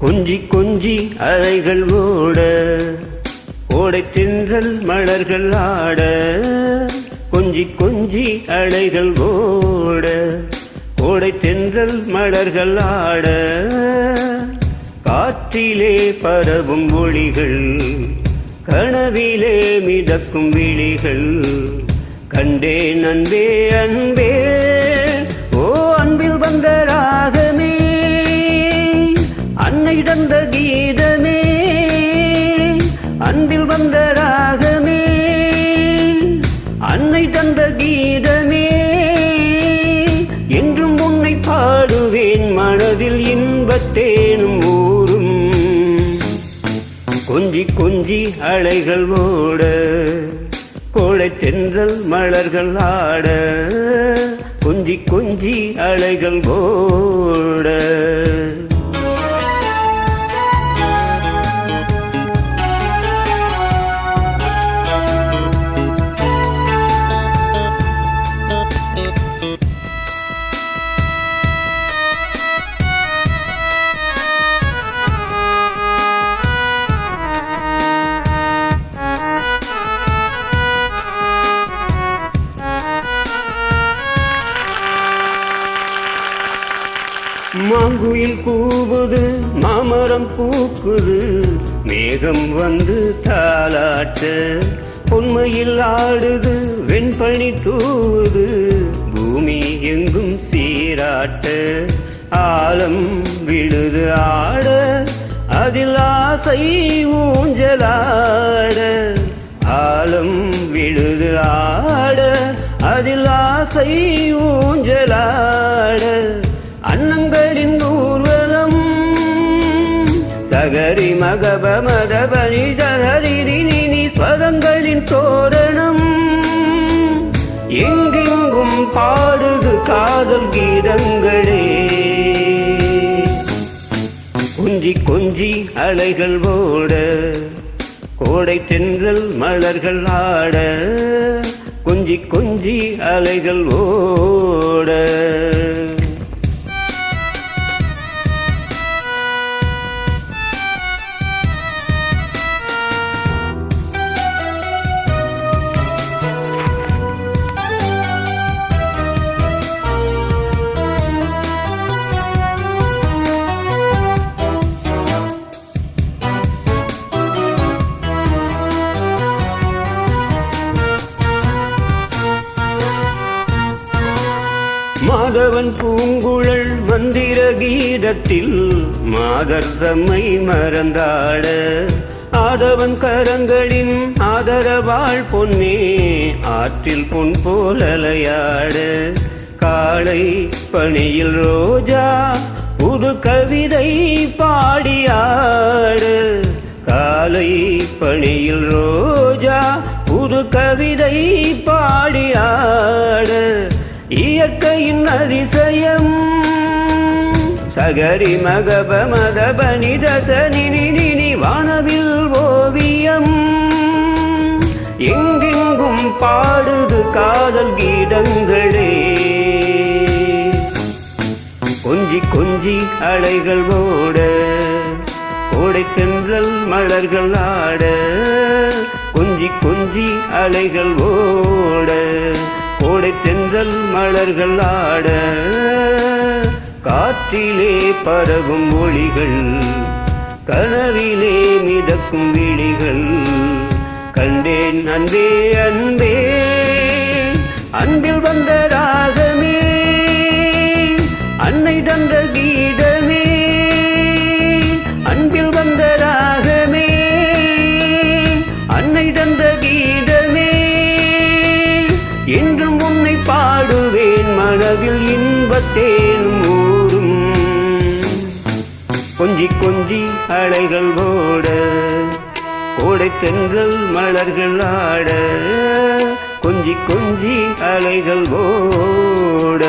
கொஞ்சி கொஞ்சி அலைகள் ஓட ஓடை தென்றல் மலர்கள் ஆட கொஞ்சி கொஞ்சி அலைகள் ஓட ஓடை தென்றல் மலர்கள் ஆட. காற்றிலே பரவும் ஒளிகள் கனவிலே மிதக்கும் விழிகள் கண்டே அன்பே அன்பே. அன்னை தந்த கீதமே அன்பில் வந்த ராகமே அன்னை தந்த கீதமே என்றும் உன்னை பாடுவேன் மனதில் இன்பத்தேனும் ஊரும். கொஞ்சி கொஞ்சி அலைகள் ஓட கோடை தென்றல் மலர்கள் ஆட கொஞ்சி கொஞ்சி அலைகள் ஓட. மாங்குயில் கூவுது மாமரம் பூக்குது. மேகம் வந்து தாளாட்ட உண்மையில் ஆடுது வெண்பனி தூவுது. பூமி எங்கும் சீராட்ட ஆழம் விழுது ஆட அதில் ஆசை ஊஞ்சலாட. தகரி மகப மதபனி சகரி ஸ்வரங்களின் தோரணம் எங்கெங்கும் பாடுது காதல் கீதங்களே. கொஞ்சி கொஞ்சி அலைகள் ஓட கோடை தென்றல் மலர்கள் ஆட கொஞ்சி கொஞ்சி அலைகள் ஓட. மாதவன் பூங்குழல் மந்திர கீதத்தில் மாதர் தம்மை மறந்தாட. ஆதவன் கரங்களின் ஆதரவாள் பொன்னே ஆற்றில் பொன் போலலையாட காளை பணியில் ரோஜா புது கவிதை பாடியாடு. காலை பணியில் ரோஜா புது கவிதை பாடியாடு. இயற்கையின் அதிசயம். சகரி மகப மதபனி தசனி வானவில் ஓவியம். எங்கெங்கும் பாடுது காதல் கீதங்களே. கொஞ்சி கொஞ்சி அலைகள் ஓட ஓடை சென்றல் மலர்கள் ஆட கொஞ்சி கொஞ்சி அலைகள் ஓட. கோடை தென்றல் மலர்கள் ஆட காற்றிலே பரவும் ஒளிகள் கனவிலே மிதக்கும் விழிகள். கண்டேன் அன்பே அன்பே அன்பில் வந்த ராகமே அன்னை தந்த தேர் மூடும். கொஞ்சி கொஞ்சி அலைகள் ஓட கோடை பெண்கள் மலர்கள் ஆட கொஞ்சி கொஞ்சி அலைகள் ஓட.